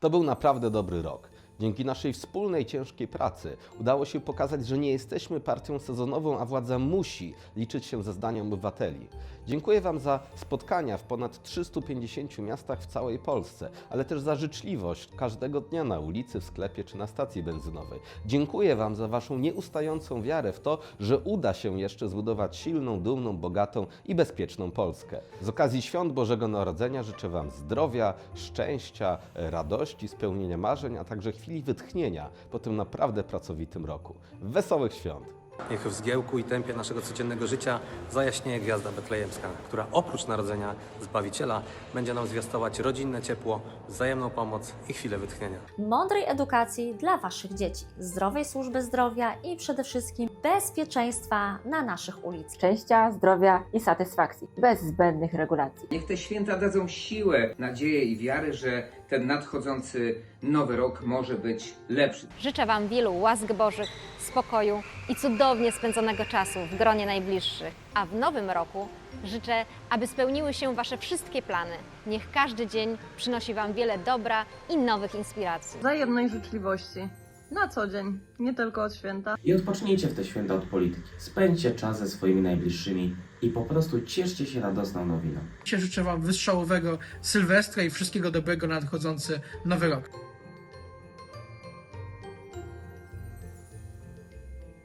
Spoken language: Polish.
To był naprawdę dobry rok. Dzięki naszej wspólnej ciężkiej pracy udało się pokazać, że nie jesteśmy partią sezonową, a władza musi liczyć się ze zdaniem obywateli. Dziękuję Wam za spotkania w ponad 350 miastach w całej Polsce, ale też za życzliwość każdego dnia na ulicy, w sklepie czy na stacji benzynowej. Dziękuję Wam za Waszą nieustającą wiarę w to, że uda się jeszcze zbudować silną, dumną, bogatą i bezpieczną Polskę. Z okazji świąt Bożego Narodzenia życzę Wam zdrowia, szczęścia, radości, spełnienia marzeń, a także chwili wytchnienia po tym naprawdę pracowitym roku. Wesołych świąt! Niech w zgiełku i tempie naszego codziennego życia zajaśnieje gwiazda betlejemska, która oprócz narodzenia Zbawiciela będzie nam zwiastować rodzinne ciepło, wzajemną pomoc i chwilę wytchnienia. mądrej edukacji dla Waszych dzieci, zdrowej służby zdrowia i przede wszystkim bezpieczeństwa na naszych ulicach. szczęścia, zdrowia i satysfakcji, bez zbędnych regulacji. Niech te święta dadzą siłę, nadzieję i wiarę, że ten nadchodzący nowy rok może być lepszy. Życzę Wam wielu łask Bożych, spokoju i cudownie spędzonego czasu w gronie najbliższych. A w nowym roku życzę, aby spełniły się Wasze wszystkie plany. Niech każdy dzień przynosi Wam wiele dobra i nowych inspiracji. wzajemnej życzliwości. Na co dzień, nie tylko od święta. I odpocznijcie w te święta od polityki. Spędźcie czas ze swoimi najbliższymi i po prostu cieszcie się radosną nowiną. Życzę Wam wystrzałowego Sylwestra i wszystkiego dobrego na nadchodzący nowy rok.